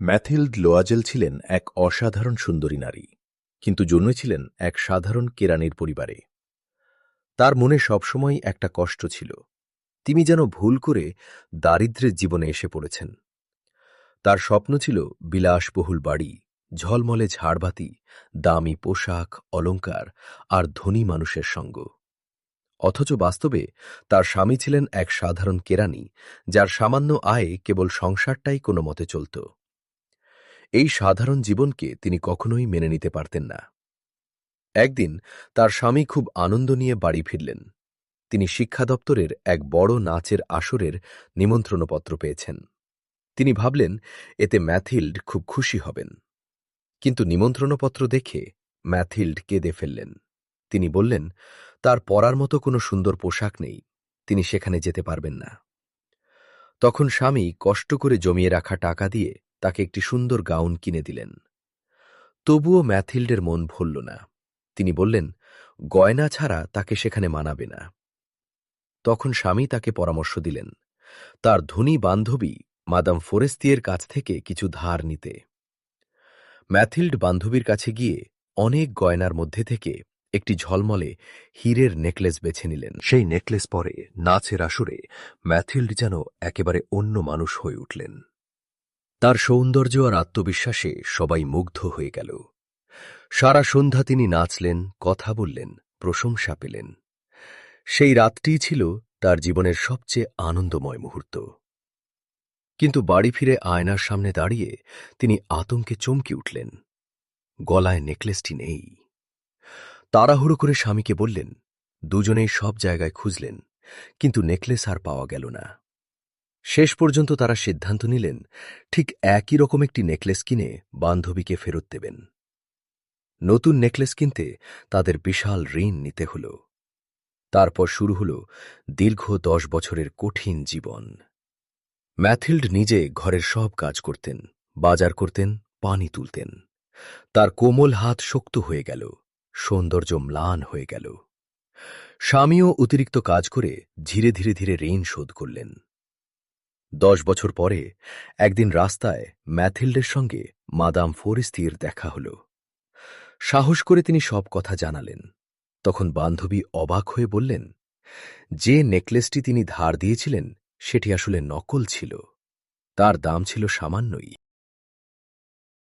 ম্যাথিল্ড লোয়াজেল ছিলেন এক অসাধারণ সুন্দরী নারী, কিন্তু জন্মেছিলেন এক সাধারণ কেরানির পরিবারে। তার মনে সবসময় একটা কষ্ট ছিল, তিনি যেন ভুল করে দারিদ্র্যের জীবনে এসে পড়েছেন। তার স্বপ্ন ছিল বিলাসবহুল বাড়ি, ঝলমলে ঝাড়বাতি, দামি পোশাক, অলংকার আর ধনী মানুষের সঙ্গ। অথচ বাস্তবে তার স্বামী ছিলেন এক সাধারণ কেরানি, যার সামান্য আয়ে কেবল সংসারটাই কোনো মতে চলত। এই সাধারণ জীবনকে তিনি কখনোই মেনে নিতে পারতেন না। একদিন তার স্বামী খুব আনন্দ নিয়ে বাড়ি ফিরলেন। তিনি শিক্ষা দপ্তরের এক বড় নাচের আসরের নিমন্ত্রণপত্র পেয়েছেন। তিনি ভাবলেন, এতে ম্যাথিল্ড খুব খুশি হবেন। কিন্তু নিমন্ত্রণপত্র দেখে ম্যাথিল্ড কেঁদে ফেললেন। তিনি বললেন, তার পরার মতো কোনো সুন্দর পোশাক নেই। তিনি সেখানে যেতে পারবেন না। তখন স্বামী কষ্ট করে জমিয়ে রাখা টাকা দিয়ে তাকে একটি সুন্দর গাউন কিনে দিলেন। তবুও ম্যাথিল্ডের মন ভরল না। তিনি বললেন, গয়না ছাড়া তাকে সেখানে মানাবে না। তখন স্বামী তাকে পরামর্শ দিলেন, তার ধনী বান্ধবী মাদাম ফোরেস্তিয়ের কাছ থেকে কিছু ধার নিতে। ম্যাথিল্ড বান্ধবীর কাছে গিয়ে অনেক গয়নার মধ্যে থেকে একটি ঝলমলে হীরের নেকলেস বেছে নিলেন। সেই নেকলেস পরে নাচের আসরে ম্যাথিল্ড যেন একেবারে অন্য মানুষ হয়ে উঠলেন। তার সৌন্দর্য আর আত্মবিশ্বাসে সবাই মুগ্ধ হয়ে গেল। সারা সন্ধ্যা তিনি নাচলেন, কথা বললেন, প্রশংসা পেলেন। সেই রাতটিই ছিল তার জীবনের সবচেয়ে আনন্দময় মুহূর্ত। কিন্তু বাড়ি ফিরে আয়নার সামনে দাঁড়িয়ে তিনি আতঙ্কে চমকে উঠলেন। গলায় নেকলেসটি নেই। তাড়াহুড়ো করে স্বামীকে বললেন, দুজনেই সব জায়গায় খুঁজলেন, কিন্তু নেকলেস আর পাওয়া গেল না। শেষ পর্যন্ত তারা সিদ্ধান্ত নিলেন, ঠিক একই রকম একটি নেকলেস কিনে বান্ধবীকে ফেরত দেবেন। নতুন নেকলেস কিনতে তাদের বিশাল ঋণ নিতে হল। তারপর শুরু হল দীর্ঘ দশ বছরের কঠিন জীবন। ম্যাথিল্ড নিজে ঘরের সব কাজ করতেন, বাজার করতেন, পানি তুলতেন। তার কোমল হাত শক্ত হয়ে গেল, সৌন্দর্য ম্লান হয়ে গেল। স্বামীও অতিরিক্ত কাজ করে ধীরে ধীরে ধীরে ঋণ শোধ করলেন। দশ বছর পরে একদিন রাস্তায় ম্যাথিল্ডের সঙ্গে মাদাম ফোরিস্তির দেখা হল। সাহস করে তিনি সব কথা জানালেন। তখন বান্ধবী অবাক হয়ে বললেন, যে নেকলেসটি তিনি ধার দিয়েছিলেন, সেটি আসলে নকল ছিল। তার দাম ছিল সামান্যই।